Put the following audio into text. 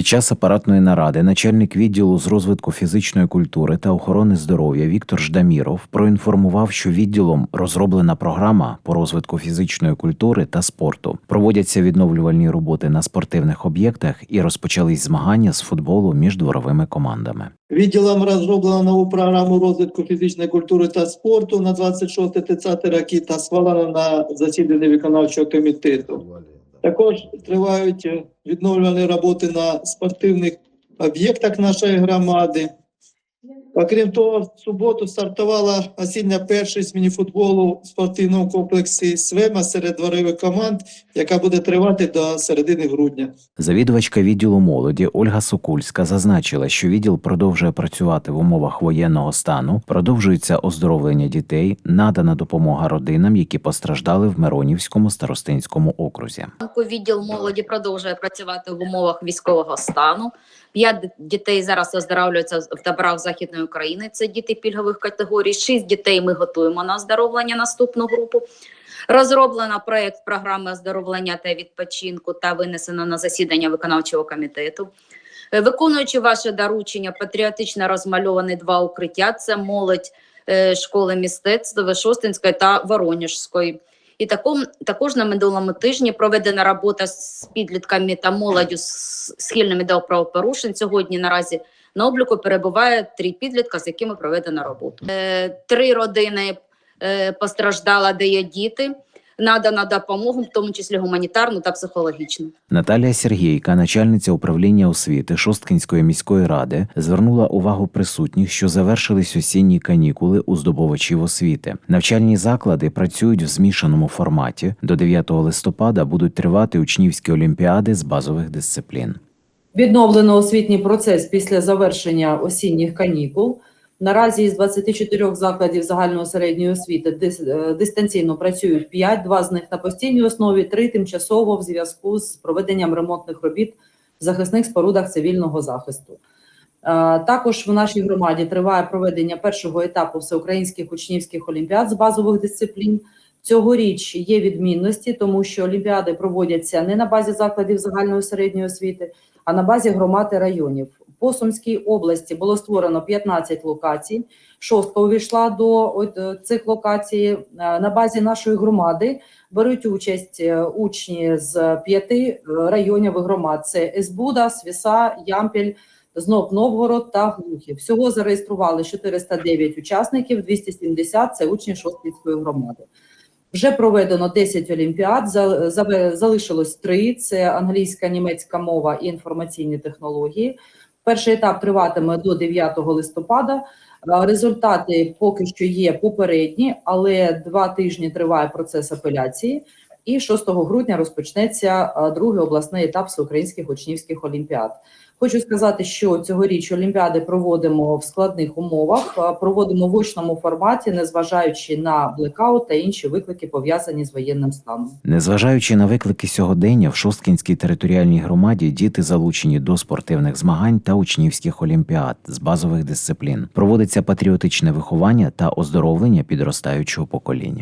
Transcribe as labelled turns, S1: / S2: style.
S1: Під час апаратної наради начальник відділу з розвитку фізичної культури та охорони здоров'я Віктор Ждаміров проінформував, що відділом розроблена програма по розвитку фізичної культури та спорту. Проводяться відновлювальні роботи на спортивних об'єктах і розпочались змагання з футболу між дворовими командами.
S2: Відділом розроблено нову програму розвитку фізичної культури та спорту на 26-30 роки та схвалено на засіданні виконавчого комітету. Також тривають е, відновлювані роботи на спортивних об'єктах нашої громади. Окрім того, в суботу стартувала осіння першість мініфутболу в спортивному комплексі Свема серед дворових команд, яка буде тривати до середини грудня.
S1: Завідувачка відділу молоді Ольга Сокульська зазначила, що відділ продовжує працювати в умовах воєнного стану, продовжується оздоровлення дітей, надана допомога родинам, які постраждали в Миронівському старостинському окрузі.
S3: Відділ молоді продовжує працювати в умовах військового стану. П'ять дітей зараз оздоровлюються в таборах Західної України. Це діти пільгових категорій. Шість дітей ми готуємо на оздоровлення наступну групу. Розроблено проєкт програми оздоровлення та відпочинку та винесено на засідання виконавчого комітету. Е, Виконуючи ваше доручення, патріотично розмальовані два укриття: це молодь е, школи мистецтва Шостинської та Воронежської. І також на минулому тижні проведена робота з підлітками та молоддю з- схильними до правопорушень. Сьогодні наразі на обліку перебуває три підлітка, з якими проведена робота. Е, три родини е, постраждала, де є діти. Надана допомогу, в тому числі гуманітарну та психологічну.
S1: Наталія Сергійка, начальниця управління освіти Шосткинської міської ради, звернула увагу присутніх, що завершились осінні канікули у здобувачів освіти. Навчальні заклади працюють в змішаному форматі. До 9 листопада будуть тривати учнівські олімпіади з базових дисциплін.
S4: Відновлено освітній процес після завершення осінніх канікул. Наразі із 24 закладів загальної середньої освіти е, дистанційно працюють 5, два з них на постійній основі, три тимчасово в зв'язку з проведенням ремонтних робіт в захисних спорудах цивільного захисту. Е, Також в нашій громаді триває проведення першого етапу всеукраїнських учнівських олімпіад з базових дисциплін. Цьогоріч є відмінності, тому що олімпіади проводяться не на базі закладів загальної середньої освіти, а на базі громад і районів. По Сумській області було створено 15 локацій. Шостка увійшла до е, цих локацій. Е, На базі нашої громади беруть участь е, учні з п'яти районів і громад: це Есбуда, Свіса, Ямпіль, Знов Новгород та Глухів. Всього зареєстрували 409 учасників, 270 – це учні Шосткінської громади. Вже проведено 10 олімпіад, за- за- залишилось 3 – це англійська, німецька мова і інформаційні технології. Перший етап триватиме до 9 листопада. Результати поки що є попередні, але два тижні триває процес апеляції. І 6 грудня розпочнеться другий обласний етап всеукраїнських учнівських олімпіад. Хочу сказати, що цьогоріч олімпіади проводимо в складних умовах, проводимо в очному форматі, незважаючи на блекаут та інші виклики пов'язані з воєнним станом.
S1: Незважаючи на виклики сьогодення, в Шосткінській територіальній громаді діти залучені до спортивних змагань та учнівських олімпіад з базових дисциплін. Проводиться патріотичне виховання та оздоровлення підростаючого покоління.